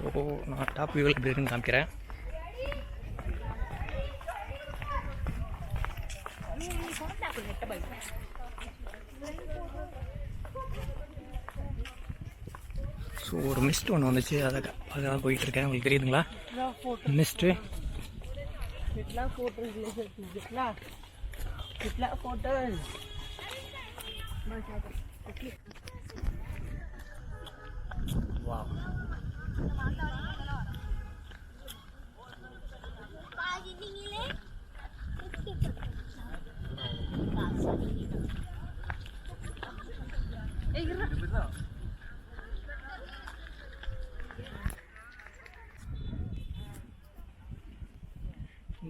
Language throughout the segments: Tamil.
ஸோ நான் டாப் வியூவில் இப்படி இருக்குன்னு காமிக்கிறேன். ஸோ ஒரு மிஸ்ட் ஒன்று வந்துச்சு. அதை அதெல்லாம் போயிட்டுருக்கேன் உங்களுக்கு தெரியுதுங்களா? Mist photo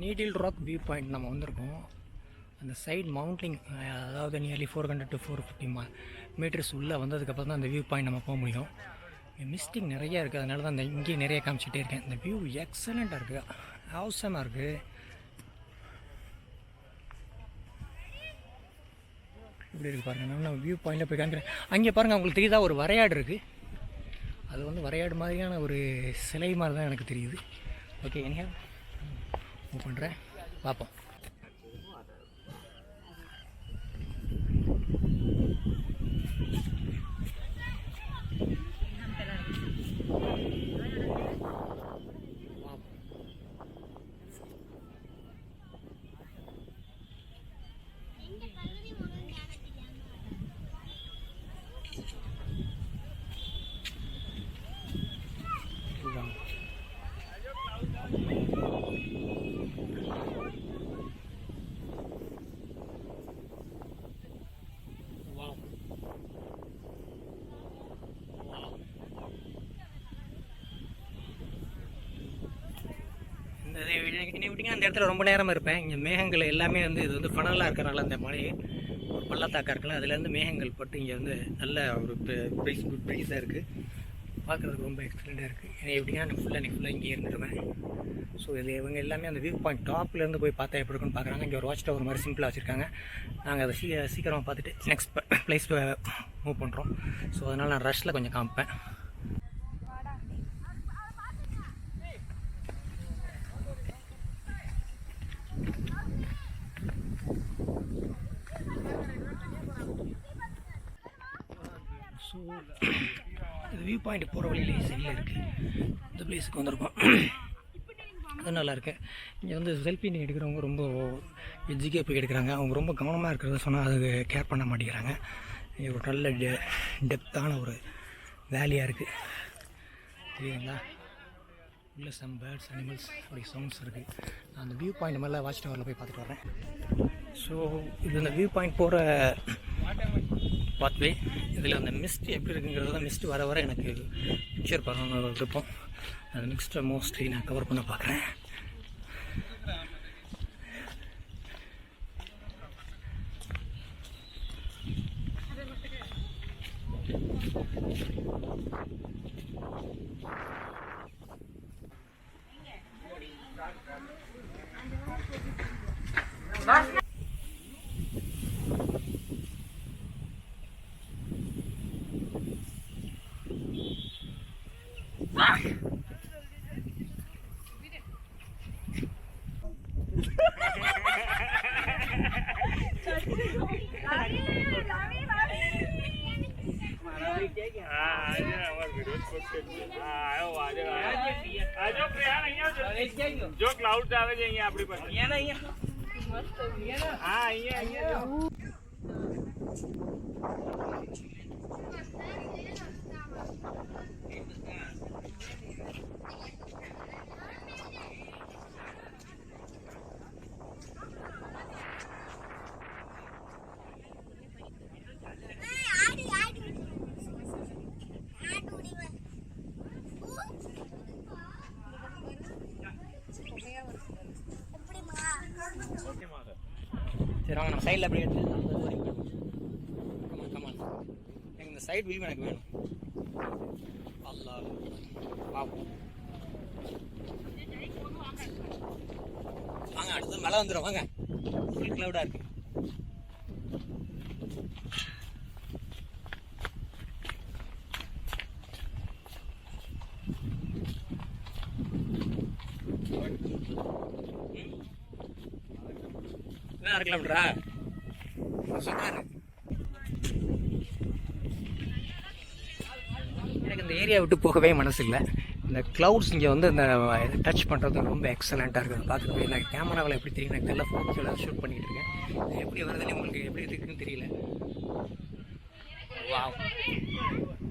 needle rock view point நம்ம வந்திருக்கோம். அந்த சைட் மவுண்டிங் அதாவது nearly four hundred to four fifty metres உள்ளே வந்ததுக்கப்புறம் தான் அந்த வியூ பாயிண்ட் நம்ம போக முடியும். மிஸ்டிங் நிறைய இருக்குது அதனால தான் அந்த இங்கேயே நிறைய காமிச்சிட்டே இருக்கேன். இந்த வியூ எக்ஸலண்ட்டாக இருக்குது அவசரமாக இருக்குது இப்படி இருக்குது பாருங்கள் நான் வியூ பாயிண்டில் போய் காமிக்கிறேன். அங்கே பாருங்கள் அவங்களுக்கு தெரியுதா? ஒரு வரையாடு இருக்குது அது வந்து வரையாடு மாதிரியான ஒரு சிலை மாதிரி தான் எனக்கு தெரியுது. ஓகே என்ன மூவ் பண்ணுறேன் பார்ப்போம். என்னை விட்டிங்கன்னா அந்த இடத்துல ரொம்ப நேரமாக இருப்பேன். இங்கே மேகங்கள் எல்லாமே வந்து இது வந்து ஃபனலாக இருக்கிறனால அந்த மழை பள்ளத்தாக்கா இருக்குல்ல அதுலேருந்து மேகங்கள் பட்டு இங்கே வந்து நல்ல ஒரு ப்ரைஸ் குட் ப்ரைஸாக இருக்குது பார்க்குறதுக்கு ரொம்ப எக்ஸலண்ட்டாக இருக்குது என்னை எப்படின்னா நான் ஃபுல்லாக நீ ஃபுல்லாக இங்கே இருந்துருவேன். ஸோ இது இவங்க எல்லாமே அந்த வியூ பாயிண்ட் டாப்லேருந்து போய் பார்த்தா எப்படி இருக்குன்னு பார்க்குறாங்க இங்கே ஒரு வாட்ச் டவர் மாதிரி சிம்பிளாக வச்சுருக்காங்க. நாங்கள் அதை சீ சீக்கிரமாக பார்த்துட்டு நெக்ஸ்ட் ப்ளேஸ் மூவ் பண்ணுறோம் ஸோ அதனால் நான் ரஷ்ஷில் கொஞ்சம் காமிப்பேன். ஸோ இது வியூ பாயிண்ட் போகிற வழியிலே சரியாக இருக்குது இந்த பிளேஸுக்கு வந்திருக்கோம். அது நல்லா இருக்கு. இங்கே வந்து செல்ஃபி எடுக்கிறவங்க ரொம்ப எஜ்ஜிக்கே போய் எடுக்கிறாங்க. அவங்க ரொம்ப கவனமாக இருக்கிறத சொன்னால் அது கேர் பண்ண மாட்டேங்கிறாங்க. இங்கே ஒரு நல்ல டெ டெப்த்தான ஒரு வேலியாக இருக்குது தெரியுங்களா உள்ள சம் பேர்ட்ஸ் அனிமல்ஸ் அப்படி சவுண்ட்ஸ் இருக்குது நான் அந்த வியூ பாயிண்ட் மேலே வாட்ச் டவரில் போய் பார்த்துட்டு வரேன் ஸோ இது அந்த வியூ பாயிண்ட் போகிற பாத்வே இதில் அந்த மிஸ்ட் எப்படி இருக்குங்கிறது தான் மிஸ்ட் வர வர எனக்கு பிக்சர் பண்ணணும் ஒரு விருப்பம் அந்த மிக்ஸ்டை மோஸ்ட்லி நான் கவர் பண்ண பார்க்குறேன். જો ક્લાઉડ આવે છે અહીંયા આપણી પાસે અહીંયા અહીંયા હા અહીંયા சைடில் அப்படியே எடுத்துருக்கேன் கமான் எனக்கு இந்த சைடு வியூ எனக்கு வேணும். அல்லா பாப்போம். வாங்க அடுத்து மழை வந்துடும் வாங்க. ஃபுல் க்ளவுடாக இருக்குது என்ன அரை கிலோமீட்டரா சொன்னார். எனக்கு இந்த ஏரியா விட்டு போகவே மனசு இல்லை இந்த க்ளவுட்ஸ் இங்கே வந்து இந்த டச் பண்ணுறது ரொம்ப எக்ஸலண்ட்டாக இருக்குது. பார்க்குறது நான் கேமராவில் எப்படி தெரியும் எனக்கு தெரியல ஃபோட்டோவில் ஷூட் பண்ணிகிட்டு இருக்கேன். எப்படி வருதுன்னு உங்களுக்கு எப்படி இருக்குன்னு தெரியல. வாவ்